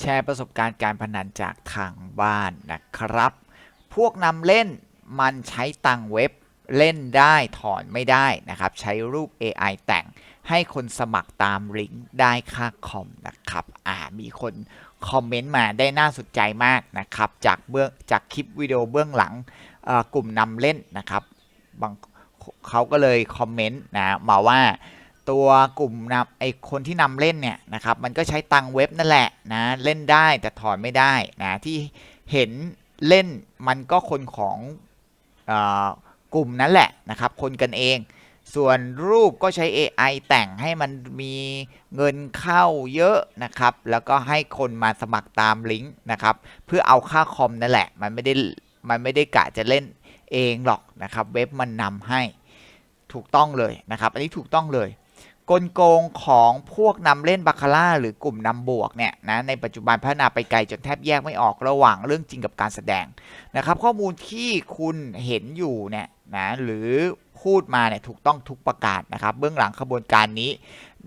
แชร์ประสบการณ์การพนันจากทางบ้านนะครับ พวกนำเล่นมันใช้ตังเว็บเล่นได้ถอนไม่ได้นะครับ ใช้รูป AI แต่งให้คนสมัครตามลิงก์ได้ค่าคอมนะครับ อ่ามีคนคอมเมนต์มาได้น่าสนใจมากนะครับ จากเบื้องจากคลิปวิดีโอเบื้องหลังกลุ่มนำเล่นนะครับบางเขาก็เลยคอมเมนต์นะมาว่า ตัวกลุ่มนำไอคนที่นำเล่นเนี่ยนะครับมันก็ใช้ตังเว็บนั่นแหละนะเล่นได้แต่ถอนไม่ได้นะที่เห็นเล่นมันก็คนของอกลุ่มนั้นแหละนะครับคนกันเอง ส่วนรูปก็ใช้ AI แต่งให้มันมีเงินเข้าเยอะนะครับ แล้วก็ให้คนมาสมัครตามลิงก์นะครับ เพื่อเอาค่าคอมนั่นแหละ มันไม่ได้มันไม่ได้กะจะเล่นเองหรอกนะครับ เว็บมันนำให้ถูกต้องเลยนะครับ อันนี้ถูกต้องเลย กลโกงของพวกนำเล่นบาคาร่าหรือกลุ่มนำบวกเนี่ยนะในปัจจุบันพัฒนาไปไกลจนแทบแยกไม่ออกระหว่างเรื่องจริงกับการแสดงนะครับ ข้อมูลที่คุณเห็นอยู่เนี่ยนะหรือพูดมาเนี่ยถูกต้องทุกประการนะครับ เบื้องหลังขบวนการนี้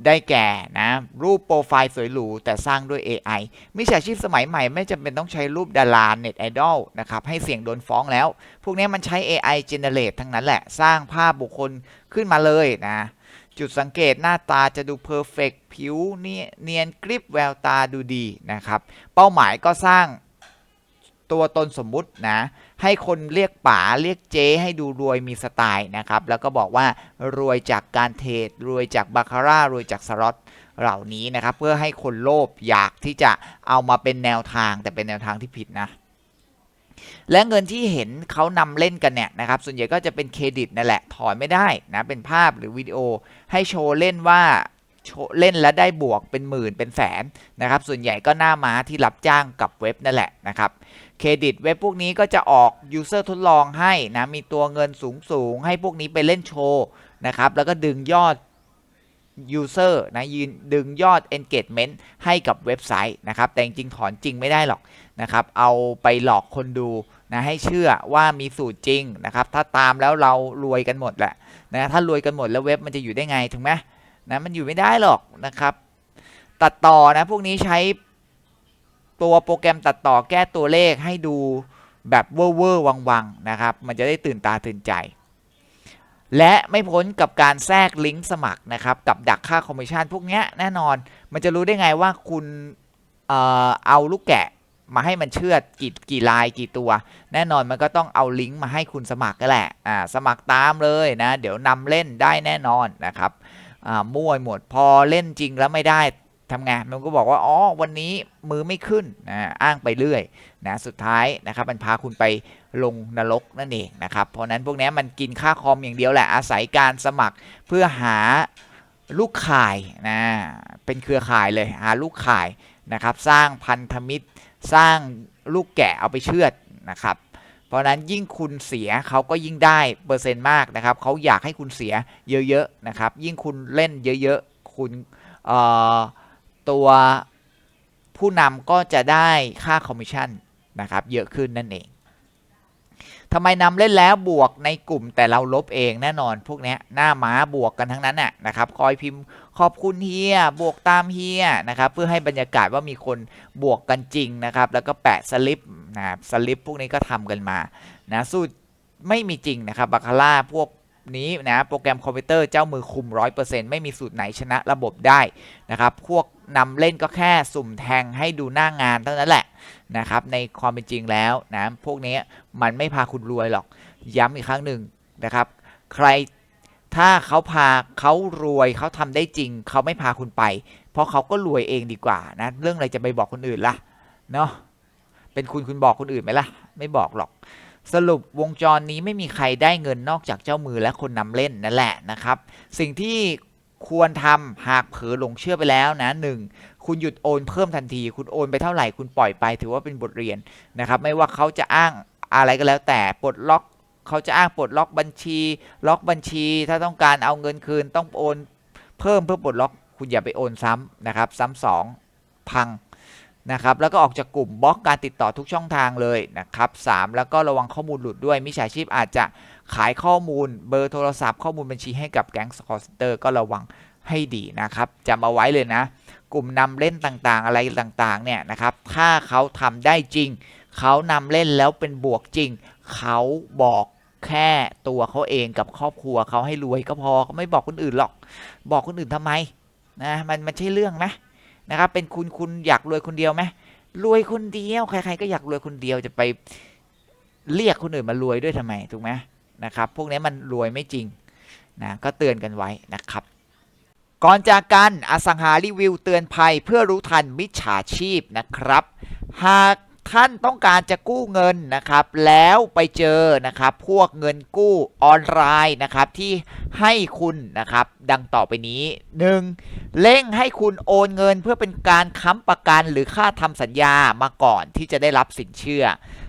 ได้แก่นะรูปโปรไฟล์สวยหรูแต่สร้างด้วย AI มิจฉาชีพสมัยใหม่ไม่จำเป็นต้องใช้รูปดาราเน็ตไอดอลนะครับให้เสียงโดนฟ้องแล้ว พวกนี้มันใช้ AI generate ทั้งนั้นแหละ สร้างภาพบุคคลขึ้นมาเลยนะ จุดสังเกตหน้าตาจะดูเพอร์เฟกผิวเนียเนียนกริบแววตาดูดีนะครับ เป้าหมายก็สร้างตัวตนสมมุตินะ ให้คนเรียกป๋าเรียกเจ๊ให้ดูรวยมีสไตล์นะครับ แล้วก็บอกว่ารวยจากการเทรดรวยจากบาคาร่ารวยจากสล็อตเหล่านี้นะครับ เพื่อให้คนโลภอยากที่จะเอามาเป็นแนวทางแต่เป็นแนวทางที่ผิดนะ และเงินที่เห็นเขานำเล่นกันเนี่ยนะครับ ส่วนใหญ่ก็จะเป็นเครดิตนั่นแหละ ถอนไม่ได้นะ เป็นภาพหรือวิดีโอให้โชว์เล่นว่าโชว์เล่นแล้วได้บวกเป็นหมื่นเป็นแสนนะครับ ส่วนใหญ่ก็หน้าม้าที่รับจ้างกับเว็บนั่นแหละนะครับ เครดิตเว็บพวกนี้ก็จะออกยูเซอร์ทดลองให้นะ มีตัวเงินสูงสูงให้พวกนี้ไปเล่นโชว์นะครับ แล้วก็ดึงยอด user นะยืนดึงยอด engagement ให้กับเว็บไซต์นะครับ แต่จริงๆถอนจริงไม่ได้หรอกนะครับ เอาไปหลอกคนดูนะให้เชื่อว่ามีสูตรจริงนะครับ ถ้าตามแล้วเรารวยกันหมดแหละนะถ้ารวยกันหมดแล้วเว็บมันจะอยู่ได้ไงถูกไหมนะมันอยู่ไม่ได้หรอกนะครับ ตัดต่อนะพวกนี้ใช้ตัวโปรแกรมตัดต่อแก้ตัวเลขให้ดูแบบเวอร์เวอร์วังวังๆนะครับ มันจะได้ตื่นตาตื่นใจ และไม่พ้นกับการแทรกลิงก์สมัครนะครับ กับดักค่าคอมมิชชั่นพวกนี้แน่นอน มันจะรู้ได้ไงว่าคุณเอ่อเอาลูกแกะมาให้มันเชื่อดกี่กี่ลายกี่ตัว แน่นอนมันก็ต้องเอาลิงก์มาให้คุณสมัครก็แหละอ่าสมัครตามเลยนะ เดี๋ยวนำเล่นได้แน่นอนนะครับอ่ามั่วหมดพอเล่นจริงแล้วไม่ได้ทำไงมันก็บอกว่าอ๋อวันนี้มือไม่ขึ้นนะอ้างไปเรื่อยนะสุดท้ายนะครับมันพาคุณไป ลงนรกนั่นเองนะครับ เพราะนั้นพวกนี้มันกินค่าคอมอย่างเดียวแหละอาศัยการสมัครเพื่อหาลูกข่ายนะเป็นเครือข่ายเลยหาลูกข่ายนะครับ สร้างพันธมิตรสร้างลูกแกะเอาไปเชือดนะครับ เพราะนั้นยิ่งคุณเสียเขาก็ยิ่งได้เปอร์เซ็นต์มากนะครับเขาอยากให้คุณเสียเยอะๆนะครับ ยิ่งคุณเล่นเยอะๆคุณตัวผู้นำก็จะได้ค่าคอมมิชชั่นนะครับ เยอะขึ้นนั่นเอง ทำไมนำเล่นแล้วบวกในกลุ่มแต่เราลบเองแน่นอนพวกนี้หน้าม้าบวกกันทั้งนั้นน่ะนะครับคอยพิมพ์ขอบคุณเฮียบวกตามเฮียนะครับเพื่อให้บรรยากาศว่ามีคนบวกกันจริงนะครับแล้วก็แปะสลิปนะสลิปพวกนี้ก็ทำกันมานะสูตรไม่มีจริงนะครับบาคาร่าพวกนี้นะโปรแกรมคอมพิวเตอร์เจ้ามือคุม 100%ไม่มีสูตรไหนชนะระบบได้นะครับพวก นำเล่นก็แค่สุ่มแทงให้ดูหน้างานเท่านั้นแหละนะครับในความเป็นจริงแล้วนะพวกนี้มันไม่พาคุณรวยหรอกย้ำอีกครั้งหนึ่งนะครับ ใครถ้าเขาพาเขารวยเขาทำได้จริง เขาไม่พาคุณไป เพราะเขาก็รวยเองดีกว่านะเรื่องอะไรจะไปบอกคนอื่นล่ะเนาะเป็นคุณคุณบอกคนอื่นไหมล่ะ ไม่บอกหรอก สรุปวงจรนี้ไม่มีใครได้เงินนอกจากเจ้ามือและคนนำเล่นนั่นแหละนะครับ สิ่งที่ ควรทำหากเผลอหลงเชื่อไปแล้วนะหนึ่งคุณหยุดโอนเพิ่มทันที คุณโอนไปเท่าไหร่คุณปล่อยไป ถือว่าเป็นบทเรียนนะครับ ไม่ว่าเขาจะอ้างอะไรก็แล้วแต่ปลดล็อกเขาจะอ้างปลดล็อกบัญชี ล็อกบัญชี ถ้าต้องการเอาเงินคืนต้องโอนเพิ่มเพื่อปลดล็อก คุณอย่าไปโอนซ้ำนะครับ ซ้ำสองพังนะครับแล้วก็ออกจากกลุ่มบล็อกการติดต่อทุกช่องทางเลยนะครับสามแล้วก็ระวังข้อมูลหลุดด้วยมิจฉาชีพอาจจะ ขายข้อมูลเบอร์โทรศัพท์ข้อมูลบัญชีให้กับแก๊งคอร์เซนเตอร์ก็ระวังให้ดีนะครับจำเอาไว้เลยนะ กลุ่มนำเล่นต่างๆอะไรต่างๆเนี่ยนะครับถ้าเขาทำได้จริง เขานำเล่นแล้วเป็นบวกจริง เขาบอกแค่ตัวเขาเองกับครอบครัวเขาให้รวยก็พอเขาไม่บอกคนอื่นหรอก บอกคนอื่นทำไมนะมันมันใช่เรื่องไหมนะครับเป็นคุณคุณอยากรวยคนเดียวไหมรวยคนเดียวใครๆก็อยากรวยคนเดียวจะไปเรียกคนอื่นมารวยด้วยทำไมถูกไหม นะครับ พวกนี้มันรวยไม่จริงนะก็เตือนกันไว้นะครับ ก่อนจากกันอสังหารีวิวเตือนภัยเพื่อรู้ทันมิจฉาชีพนะครับ หากท่านต้องการจะกู้เงินนะครับ แล้วไปเจอนะครับ พวกเงินกู้ออนไลน์นะครับ ที่ให้คุณนะครับ ดังต่อไปนี้ 1. เร่งให้คุณโอนเงินเพื่อเป็นการค้ำประกันหรือค่าทำสัญญามาก่อนที่จะได้รับสินเชื่อ